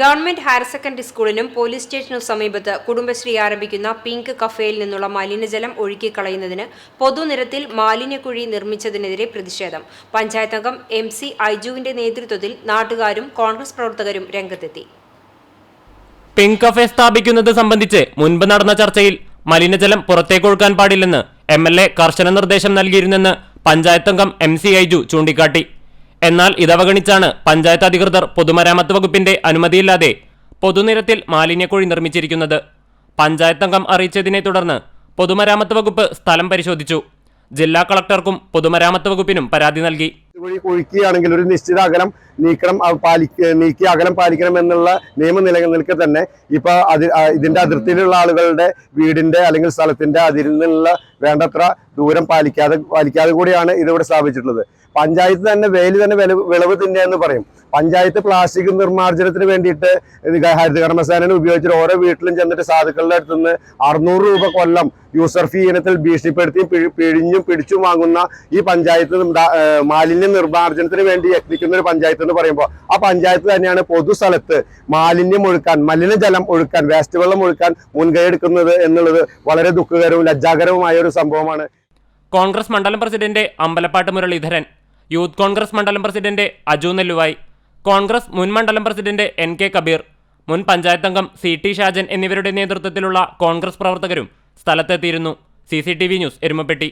Government higher secondary സ്കൂളിനും police സ്റ്റേഷനും സമീപത്ത് കുടുംബശ്രീ ആരംഭിക്കുന്ന പിങ്ക് കഫേയിൽ നിന്നുള്ള മലിനജലം ഒഴുക്കിക്കളയുന്നതിന് പൊതുനിരത്തിൽ മാലിന്യക്കുഴി നിർമ്മിച്ചതിനെതിരെ പ്രതിഷേധം. പഞ്ചായത്ത് അംഗം എം സി ഐജുവിന്റെ നേതൃത്വത്തിൽ നാട്ടുകാരും കോൺഗ്രസ് പ്രവർത്തകരും രംഗത്തെത്തി. പിങ്ക് കഫേ സ്ഥാപിക്കുന്നത് സംബന്ധിച്ച് മുൻപ് നടന്ന ചർച്ചയിൽ മലിനജലം പുറത്തേക്കൊഴുക്കാൻ പാടില്ലെന്ന് എം എൽ എ കർശന നിർദ്ദേശം നൽകിയിരുന്നെന്ന് പഞ്ചായത്തംഗം എം സി ഐജു ചൂണ്ടിക്കാട്ടി. എന്നാൽ ഇതവഗണിച്ചാണ് പഞ്ചായത്ത് അധികൃതർ പൊതുമരാമത്ത് വകുപ്പിന്റെ അനുമതിയില്ലാതെ പൊതുനിരത്തിൽ മാലിന്യക്കുഴി നിർമ്മിച്ചിരിക്കുന്നത്. പഞ്ചായത്ത് അംഗം അറിയിച്ചതിനെ തുടർന്ന് പൊതുമരാമത്ത് വകുപ്പ് സ്ഥലം പരിശോധിച്ചു. ജില്ലാ കളക്ടർക്കും പൊതുമരാമത്ത് വകുപ്പിനും പരാതി നൽകി. വഴി ഒഴുക്കുകയാണെങ്കിൽ ഒരു നിശ്ചിത അകലം നീക്കണം നീക്കി അകലം പാലിക്കണം എന്നുള്ള നിയമം നിലനിൽക്കെ തന്നെ ഇപ്പൊ അത് ഇതിന്റെ അതിർത്തിയിലുള്ള ആളുകളുടെ വീടിന്റെ അല്ലെങ്കിൽ സ്ഥലത്തിന്റെ അതിരിൽ നിന്നുള്ള വേണ്ടത്ര ദൂരം പാലിക്കാതെ പാലിക്കാതെ കൂടിയാണ് ഇതിവിടെ സ്ഥാപിച്ചിട്ടുള്ളത്. പഞ്ചായത്ത് തന്നെ വേലി തന്നെ വില വിളവ് തിന്നെയെന്ന് പറയും. പഞ്ചായത്ത് പ്ലാസ്റ്റിക് നിർമ്മാർജനത്തിന് വേണ്ടിയിട്ട് ഹരിത കർമ്മസേനനെ ഉപയോഗിച്ചിട്ട് ഓരോ വീട്ടിലും ചെന്നിട്ട് സാധുക്കളുടെ അടുത്ത് നിന്ന് അറുന്നൂറ് രൂപ കൊല്ലം യൂസർ ഫീ ഇനത്തിൽ ഭീഷണിപ്പെടുത്തിയും പിഴി- പിഴിഞ്ഞും പിടിച്ചും വാങ്ങുന്ന ഈ പഞ്ചായത്ത് മാലിന്യ നിർമ്മാർജനത്തിന് വേണ്ടി യത്നിക്കുന്ന ഒരു പഞ്ചായത്ത് എന്ന് പറയുമ്പോൾ ആ പഞ്ചായത്ത് തന്നെയാണ് പൊതുസ്ഥലത്ത് മാലിന്യം ഒഴുക്കാൻ മലിനജലം ഒഴുക്കാൻ വേസ്റ്റ് വെള്ളം ഒഴുക്കാൻ മുൻകൈ എടുക്കുന്നത് എന്നുള്ളത് വളരെ ദുഃഖകരവും ലജ്ജാകരവുമായ ഒരു സംഭവമാണ്. കോൺഗ്രസ് മണ്ഡലം പ്രസിഡന്റ് അമ്പലപ്പാട്ട് മുരളീധരൻ യൂത്ത് കോൺഗ്രസ് മണ്ഡലം പ്രസിഡന്റ് അജു നെല്ലുവായി കോൺഗ്രസ് മുൻ മണ്ഡലം പ്രസിഡന്റ് എൻ കെ കബീർ മുൻ പഞ്ചായത്ത് അംഗം സി ടി ഷാജൻ എന്നിവരുടെ നേതൃത്വത്തിലുള്ള കോൺഗ്രസ് പ്രവർത്തകരും സ്ഥലത്തെത്തിയിരുന്നു. C C T V news Erumappetty.